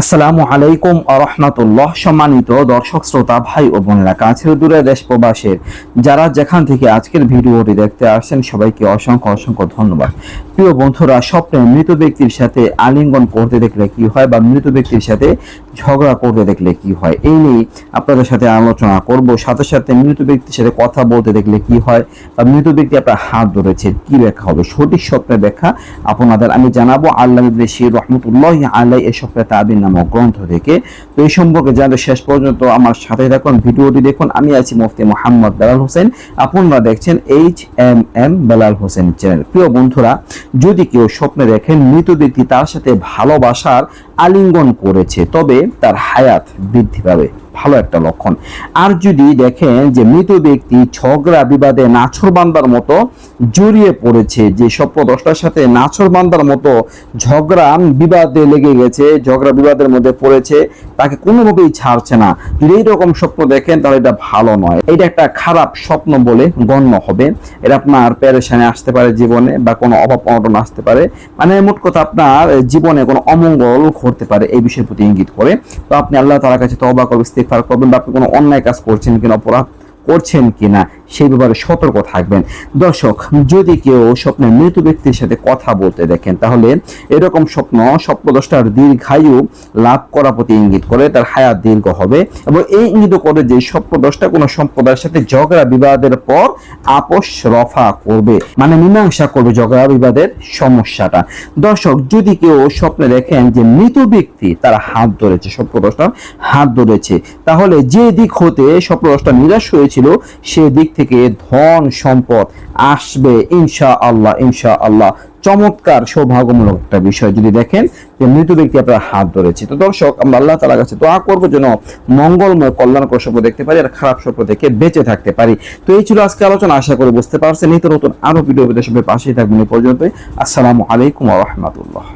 আসসালামু আলাইকুম আরহামাতুল্লাহ সম্মানিত দর্শক, শ্রোতা, ভাই ও বোনেরা, কাছের দূরে দেশ প্রবাসের যারা যেখান থেকে আজকের ভিডিওটি দেখতে আসছেন, সবাইকে অসংখ্য অসংখ্য ধন্যবাদ। প্রিয় বন্ধুরা, স্বপ্নে মৃত ব্যক্তির সাথে আলিঙ্গন করতে দেখলে কি হয় বা মৃত ব্যক্তির সাথে ঝগড়া করতে দেখলে কি হয়? এই নিয়ে আপনাদের সাথে আলোচনা করব। সাথে সাথে মৃত ব্যক্তির সাথে কথা বলতে দেখলে কি হয় বা মৃত ব্যক্তি আপনার হাত ধরেছে, কি ব্যাখ্যা হবে? সঠিক স্বপ্নের ব্যাখ্যা আপনাদের আমি জানাব। আল্লাহ রহমতুল্লাহ আলাই এই স্বপ্নের তাবির নামক গ্রন্থ থেকে। তো এই সম্পর্কে জানতে শেষ পর্যন্ত আমার সাথে থাকুন, ভিডিওটি দেখুন। আমি আছি মুফতি মোহাম্মদ বেলাল হোসেন। আপনারা দেখছেন H M M Belal Hossain channel. প্রিয় বন্ধুরা, যদি কেউ স্বপ্নে দেখেন, মৃত ব্যক্তি তার সাথে ভালোবাসার আলিঙ্গন করেছে, তবে তার হায়াত বৃদ্ধি পাবে। ভালো একটা লক্ষণ। আর যদি দেখেন যে মৃত ব্যক্তি ঝগড়া, বিবাদে নাছর বান্দার মতো জড়িয়ে পড়েছে, যে সব দশটার সাথে নাছর বান্দার মতো ঝগড়া, বিবাদে লেগে গেছে, ঝগড়া, বিবাদের মধ্যে পড়েছে তাকে কোনোভাবেই ছাড়ছে না। যদি এইরকম স্বপ্ন দেখেন, তাহলে এটা ভালো নয়। এটা একটা খারাপ স্বপ্ন বলে গণ্য হবে। এটা আপনার প্যারেশানে আসতে পারে জীবনে বা কোনো অভাব অনটন আসতে পারে। মানে মোট কথা আপনার জীবনে কোনো অমঙ্গল ঘটতে পারে এই বিষয়ের প্রতি ইঙ্গিত করে। তো আপনি আল্লাহ তালার কাছে তবা করবেন ইস্তেগফার করবেন বা আপনি কোনো অন্যায় কাজ করছেন কিনা, অপরাধ করছেন কিনা সেই ব্যাপারে সতর্ক থাকবেন। দর্শক, যদি কেউ স্বপ্নে মৃত ব্যক্তির সাথে কথা বলতে দেখেন, তাহলে এরকম স্বপ্ন স্বপ্নদশটার দীর্ঘায়ু লাভ করা প্রতি ইঙ্গিত করে, তার হায়াত দীর্ঘ হবে এবং এই ইঙ্গিত করে যে স্বপ্নদশটা কোনো সম্প্রদায়ের সাথে ঝগড়া বিবাদের পর আপোষ রফা করবে। মানে মীমাংসা করবে ঝগড়া বিবাদের সমস্যাটা। দর্শক, যদি কেউ স্বপ্নে দেখেন যে মৃত ব্যক্তি তার হাত ধরেছে স্বপ্নদশটা হাত ধরেছে, তাহলে যে দিক হতে স্বপ্নদশটা নিরাশ হয়েছিল, সে দিক থেকে ধন সম্পদ আসবে ইনশা আল্লাহ ইনশা আল্লাহ চমৎকার, সৌভাগ্যমূলক একটা বিষয় যদি দেখেন যে মৃত ব্যক্তি আপনার হাত ধরেছে। তো দর্শক, আমরা আল্লাহ তালার কাছে দোয়া করব যেন মঙ্গলময়, কল্যাণকর স্বপ্ন দেখতে পারি আর খারাপ স্বপ্ন থেকে বেঁচে থাকতে পারি। তো এই ছিল আজকে আলোচনা, আশা করি বুঝতে পারছেন। নিত্য নতুন আরও ভিডিও সবাই পাশেই থাকবেন এই পর্যন্ত আসসালামু আলাইকুম রহমতুল্লাহ।